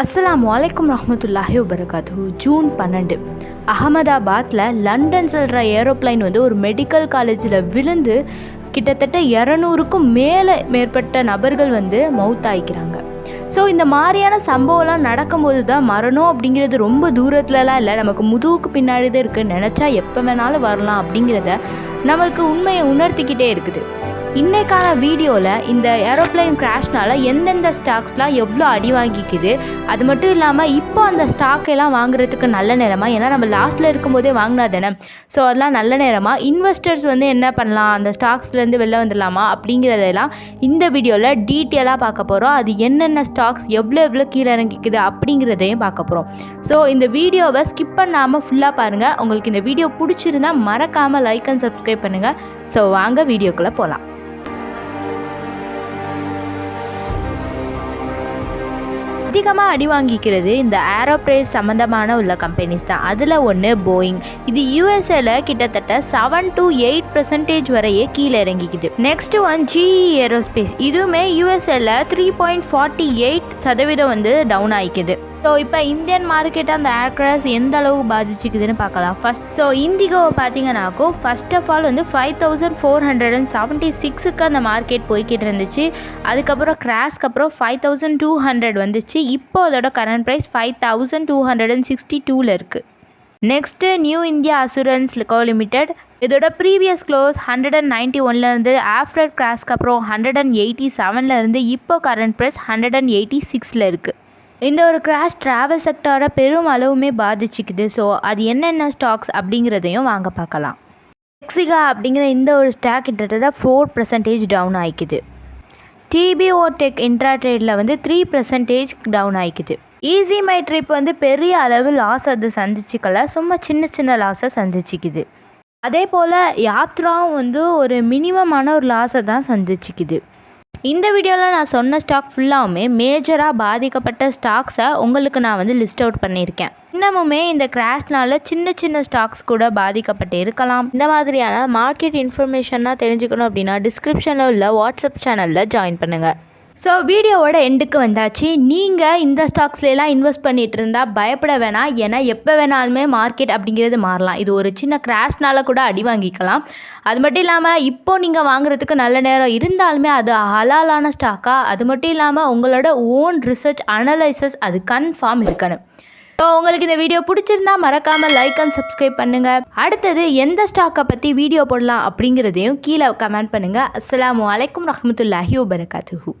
அஸ்லாம் வலைக்கம் ரஹமத்துல்லாஹி வபரகாத்து ஜூன் பன்னெண்டு. அகமதாபாத்தில் லண்டன் செல்கிற ஏரோப்ளைன் வந்து ஒரு மெடிக்கல் காலேஜில் விழுந்து கிட்டத்தட்ட இரநூறுக்கும் மேலே மேற்பட்ட நபர்கள் வந்து மவுத்தாயிக்கிறாங்க ஸோ இந்த மாதிரியான சம்பவம்லாம் நடக்கும்போது தான் மரணம் அப்படிங்கிறது ரொம்ப தூரத்துலலாம் இல்லை. நமக்கு முதுகுக்கு பின்னாடி தான் இருக்குது நினச்சா எப்போ வேணாலும் வரலாம் அப்படிங்கிறத நம்மளுக்கு உண்மையை உணர்த்திக்கிட்டே இருக்குது. இன்னைக்கான வீடியோவில் இந்த ஏரோப்ளைன் கிராஷ்னால் எந்தெந்த ஸ்டாக்ஸ்லாம் எவ்வளோ அடி வாங்கிக்குது அது மட்டும் இல்லாமல் இப்போ அந்த ஸ்டாக் எல்லாம் வாங்குறதுக்கு நல்ல நேரமாக ஏன்னா நம்ம லாஸ்ட்டில் இருக்கும்போதே வாங்கினா தானே. ஸோ அதெல்லாம் நல்ல நேரமாக இன்வெஸ்டர்ஸ் வந்து என்ன பண்ணலாம்? அந்த ஸ்டாக்ஸ்லேருந்து வெளில வந்துடலாமா? அப்படிங்கிறதெல்லாம் இந்த வீடியோவில் டீட்டெயிலாக பார்க்க போகிறோம் அது என்னென்ன ஸ்டாக்ஸ் எவ்வளோ எவ்வளோ கீழே இறங்கிக்குது அப்படிங்கிறதையும் பார்க்க போகிறோம் ஸோ இந்த வீடியோவை ஸ்கிப் பண்ணாமல் ஃபுல்லாக பாருங்கள் உங்களுக்கு இந்த வீடியோ பிடிச்சிருந்தா மறக்காமல் லைக் அண்ட் சப்ஸ்கிரைப் பண்ணுங்கள் ஸோ வாங்க வீடியோக்குள்ளே போகலாம் அதிகமாக அடி வாங்கிக்கிறது இந்த ஏரோப்ரேஸ் சம்மந்தமான உள்ள கம்பெனிஸ் தான். அதில் ஒன்று போயிங் இது யூஎஸ்ஏல கிட்டத்தட்ட செவன் டு எயிட் பர்சன்டேஜ் வரையே கீழே இறங்கிக்குது. நெக்ஸ்ட் ஒன் ஜிஇ ஏரோஸ்பேஸ் இதுவுமே யூஎஸ்ஏல த்ரீ பாயிண்ட் ஃபார்ட்டி எயிட் சதவீதம் வந்து டவுன் ஆகிக்குது ஸோ இப்போ இந்தியன் மார்க்கெட்டை அந்த ஏர்க்ராஸ் எந்த அளவு பாதிச்சுக்குதுன்னு பார்க்கலாம். ஃபஸ்ட் ஸோ இண்டிகோவை பார்த்தீங்கன்னாக்கோ ஃபர்ஸ்ட் ஆஃப் ஆல் வந்து five thousand four hundred and seventy சிக்ஸுக்கு அந்த மார்க்கெட் போய்கிட்டு இருந்துச்சு. அதுக்கப்புறம் கிராஸ்க்கு அப்புறம் ஃபைவ் தௌசண்ட் டூ ஹண்ட்ரட் வந்துச்சு. இப்போ அதோட current price five thousand two hundred and sixty டூவில் இருக்குது next new India assurance co limited இதோட previous close hundred and ninety ஒன்லேருந்து ஆஃப்டர் கிராஸ்க்கு அப்புறம் ஹண்ட்ரட் அண்ட் எயிட்டி செவன்லேருந்து இப்போ current price hundred and eighty சிக்ஸில் இருக்குது இந்த ஒரு கிராஷ் ட்ராவல் செக்டாரை பெரும் அளவுமே பாதிச்சுக்குது. ஸோ அது என்னென்ன ஸ்டாக்ஸ் அப்படிங்கிறதையும் வாங்க பார்க்கலாம். டெக்ஸிகா அப்படிங்கிற இந்த ஒரு ஸ்டாக் கிட்டத்தட்ட ஃபோர் பர்சன்டேஜ் டவுன் ஆகிக்குது டிபிஓ டெக் இன்ட்ரா ட்ரேடில் வந்து த்ரீ பர்சன்டேஜ் டவுன் ஆகிக்குது ஈஸி மை ட்ரிப் வந்து பெரிய அளவு லாஸ் அது சந்திச்சுக்கல. சும்மா சின்ன சின்ன லாஸை சந்திச்சுக்குது. அதே போல் யாத்ராவும் வந்து ஒரு மினிமமான ஒரு லாஸை தான் சந்திச்சுக்குது. இந்த வீடியோவில் நான் சொன்ன ஸ்டாக் ஃபுல்லாகவுமே மேஜராக பாதிக்கப்பட்ட ஸ்டாக்ஸை உங்களுக்கு நான் வந்து லிஸ்ட் அவுட் பண்ணியிருக்கேன். இன்னமுமே இந்த கிராஷ்னால சின்ன சின்ன ஸ்டாக்ஸ் கூட பாதிக்கப்பட்டு இருக்கலாம். இந்த மாதிரியான மார்க்கெட் இன்ஃபர்மேஷன்லாம் தெரிஞ்சுக்கணும் அப்படின்னா டிஸ்கிரிப்ஷனில் உள்ள வாட்ஸ்அப் சேனலில் ஜாயின் பண்ணுங்கள் ஸோ வீடியோவோட எண்டுக்கு வந்தாச்சு. நீங்கள் இந்த ஸ்டாக்ஸ்லாம் இன்வெஸ்ட் பண்ணிட்டு இருந்தால் பயப்பட வேணாம். ஏன்னா எப்போ வேணாலுமே மார்க்கெட் அப்படிங்கிறது மாறலாம். இது ஒரு சின்ன கிராஷ்னால கூட அடி வாங்கிக்கலாம். அது மட்டும் இல்லாமல் இப்போ நீங்கள் வாங்குறதுக்கு நல்ல நேரம் இருந்தாலுமே அது ஹலாலான ஸ்டாக்காக அது மட்டும் இல்லாமல் உங்களோட ஓன் ரிசர்ச் அனலைசஸ் அது கன்ஃபார்ம் இருக்கணும். ஸோ உங்களுக்கு இந்த வீடியோ பிடிச்சிருந்தா மறக்காமல் லைக் அண்ட் சப்ஸ்கிரைப் பண்ணுங்கள் அடுத்தது எந்த ஸ்டாக்கை பற்றி வீடியோ போடலாம் அப்படிங்கிறதையும் கீழே கமெண்ட் பண்ணுங்கள் அஸ்லாம் வலைக்கம் ரஹமத்துல்லாஹி வபரகாத்துஹூ.